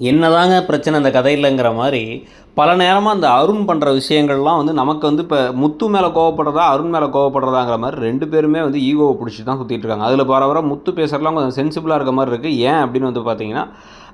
என்னதாங்க பிரச்சனை இந்த கதையிலங்கிற மாதிரி பல நேரமாக அந்த அருண் பண்ணுற விஷயங்கள்லாம் வந்து நமக்கு வந்து இப்போ முத்து மேலே கோவப்படுறதா அருண் மேலே கோவப்படுறதாங்கிற மாதிரி ரெண்டு பேருமே வந்து ஈகோவை பிடிச்சி தான் சுற்றிட்டு இருக்காங்க. அதில் வர வர முத்து பேசுகிறலாம் கொஞ்சம் சென்சிபிளாக இருக்க மாதிரி இருக்குது ஏன் அப்படின்னு வந்து பார்த்தீங்கன்னா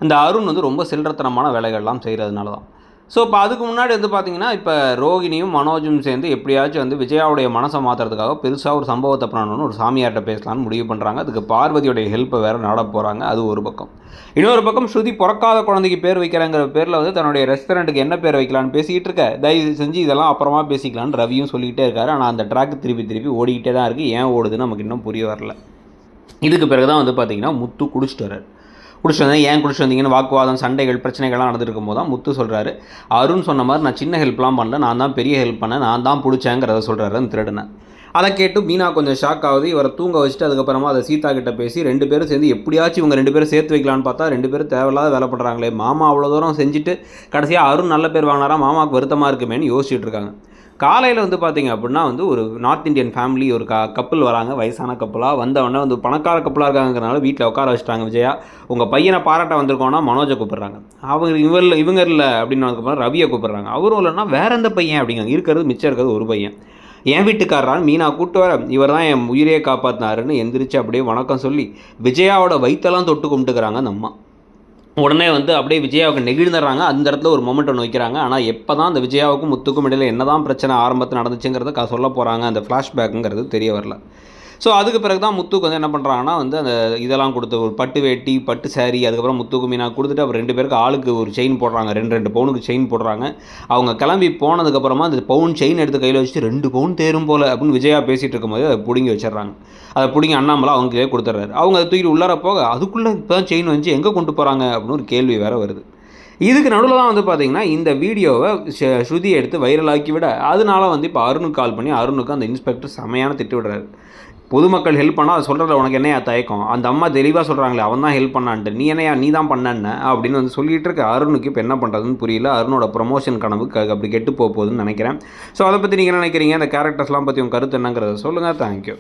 அந்த அருண் வந்து ரொம்ப சில்லறத்தனமான வேலைகள்லாம் செய்கிறதுனால தான் ஸோ இப்போ அதுக்கு முன்னாடி வந்து பார்த்தீங்கன்னா இப்போ ரோகிணியும் மனோஜும் சேர்ந்து எப்படியாச்சும் வந்து விஜயாவுடைய மனசை மாற்றுறதுக்காக பெருசாக ஒரு சம்பவத்தை பண்ணணும்னு ஒரு சாமியார்கிட்ட பேசலாம்னு முடிவு பண்ணுறாங்க அதுக்கு பார்வதியோடைய ஹெல்ப்பை வேறு நாட போகிறாங்க அது ஒரு பக்கம். இன்னொரு பக்கம் ஸ்ருதி பிறக்காத குழந்தைக்கு பேர் வைக்கிறாங்கிற பேரில் வந்து தன்னுடைய ரெஸ்டாரண்ட்டுக்கு என்ன பேர் வைக்கலான்னு பேசிக்கிட்டு இருக்க? தயவு செஞ்சு இதெல்லாம் அப்புறமா பேசிக்கலான்னு ரவியும் சொல்லிக்கிட்டே இருக்காரு. ஆனால் அந்த ட்ராக் திருப்பி திருப்பி ஓடிக்கிட்டே தான் இருக்குது ஏன் ஓடுதுன்னு நமக்கு இன்னும் புரிய வரல. இதுக்கு பிறகு தான் வந்து பார்த்தீங்கன்னா முத்து குடிச்சிட்டு வர்றாரு. குடிச்சிட்டு வந்தேன் ஏன் குடிச்சிட்டு வந்தீங்கன்னு வாக்குவாதம் சண்டைகள் பிரச்சனைகள்லாம் நடந்துருக்கும் போது தான் முத்து சொல்கிறாரு அருண் சொன்ன மாதிரி நான் சின்ன ஹெல்ப்லாம் பண்ணல நான் தான் பெரிய ஹெல்ப் பண்ணேன் நான் தான் பிடிச்சேங்கிறத சொல்கிறாரு அந்த திருடனை. அதை கேட்டு மீனா கொஞ்சம் ஷாக் ஆகுது. இவரை தூங்க வச்சுட்டு அதுக்கப்புறமா அதை சீதா கிட்ட பேசி ரெண்டு பேரும் சேர்ந்து எப்படியாச்சும் இவங்க ரெண்டு பேரும் சேர்த்து வைக்கலான்னு பார்த்தா ரெண்டு பேரும் தேவையில்லாத வேலை பண்ணுறாங்களே மாமா அவ்வளோ தூரம் செஞ்சுட்டு கடைசியாக அருண் நல்ல பேர் வாங்கினாரா மாமாவுக்கு வருத்தமாக இருக்குமேன்னு யோசிச்சுட்டு இருக்காங்க. காலையில் வந்து பார்த்தீங்க அப்படின்னா வந்து ஒரு நார்த் இந்தியன் ஃபேமிலி ஒரு க கப்பல் வராங்க வயசான கப்பலாக வந்தவொடனே வந்து பணக்கார கப்பலாக இருக்காங்கிறனால வீட்டில் உட்கார வச்சுட்டாங்க விஜயா. உங்கள் பையனை பாராட்ட வந்திருக்கோன்னா மனோஜை கூப்பிட்றாங்க. அவங்க இவர் இவங்க இல்லை அப்படின்னு அதுக்கப்புறம் ரவியை கூப்பிட்றாங்க. அவரும் இல்லைன்னா வேற எந்த பையன் அப்படிங்கிறாங்க இருக்கிறது மிச்சம் இருக்கிறது ஒரு பையன். என் வீட்டுக்காரரான் மீனா கூட்டு வர இவர் தான் என் உயிரையே காப்பாற்றினாருன்னு எந்திரிச்சு அப்படியே வணக்கம் சொல்லி விஜயாவோட வயிற்றெல்லாம் தொட்டு கும்பிட்டுக்கிறாங்க அந்த அம்மா. உடனே வந்து அப்படியே விஜயாவுக்கு நெகிழ்ந்துடுறாங்க அந்த இடத்துல ஒரு மொமெண்ட் ஒன்று வைக்கிறாங்க ஆனால் எப்போ தான் அந்த விஜயாவுக்கும் முத்துக்கும் இடையில என்ன தான் பிரச்சனை ஆரம்பத்தில் நடந்துச்சுங்கிறத சொல்ல போகிறாங்க அந்த ஃப்ளாஷ்பேக்குங்கிறது தெரிய வரல. ஸோ அதுக்கு பிறகு தான் முத்துக்கு வந்து என்ன பண்ணுறாங்கன்னா வந்து அந்த இதெல்லாம் கொடுத்து ஒரு பட்டு வேட்டி பட்டு சாரி அதுக்கப்புறம் முத்துக்கு மீனா கொடுத்துட்டு அப்புறம் ரெண்டு பேருக்கு ஆளுக்கு ஒரு செயின் போடுறாங்க. ரெண்டு ரெண்டு பவுனுக்கு செயின் போடுறாங்க. அவங்க கிளம்பி போனதுக்கப்புறமா அந்த பவுன் செயின் எடுத்து கையில் வச்சுட்டு ரெண்டு பவுன் தேரும் போல் அப்படின்னு விஜயா பேசிகிட்டு இருக்கும்போது அதை பிடுங்கி வச்சிடுறாங்க. அதை பிடுங்கி அண்ணாமலை அவங்களே கொடுத்துட்றாரு. அவங்க அதை தூக்கிட்டு உள்ளார போக அதுக்குள்ளே இப்போ தான் செயின் வந்து எங்கே கொண்டு போகிறாங்க அப்படின்னு ஒரு கேள்வி வேறு வருது. இதுக்கு நடுவில் தான் வந்து பார்த்தீங்கன்னா இந்த வீடியோவை ஸ்ருதி எடுத்து வைரலாக்கி விட அதனால வந்து இப்போ அருணுக்கு கால் பண்ணி அருணுக்கு அந்த இன்ஸ்பெக்டர் செமையான திட்டு விடுறாரு. பொதுமக்கள் ஹெல்ப் பண்ணால் அதை சொல்கிறத உனக்கு என்னையா தயக்கம்? அந்த அம்மா தெளிவாக சொல்கிறாங்களே அவன் தான் ஹெல்ப் பண்ணான்ட்டு. நீ என்னையா நீ தான் பண்ணன அப்படின்னு வந்து சொல்லிகிட்டு இருக்க அருணுக்கு இப்போ என்ன பண்ணுறதுன்னு புரியல. அருணோட ப்ரொமோஷன் கனவு க- அப்படி கெட்டு போக போகுதுன்னு நினைக்கிறேன். ஸோ அதை பற்றி நீங்கள் என்ன நினைக்கிறீங்க? அந்த கேரக்டர்ஸ்லாம் பற்றி உங்கள் கருத்து என்னங்கிறத சொல்லுங்கள் தேங்க்யூ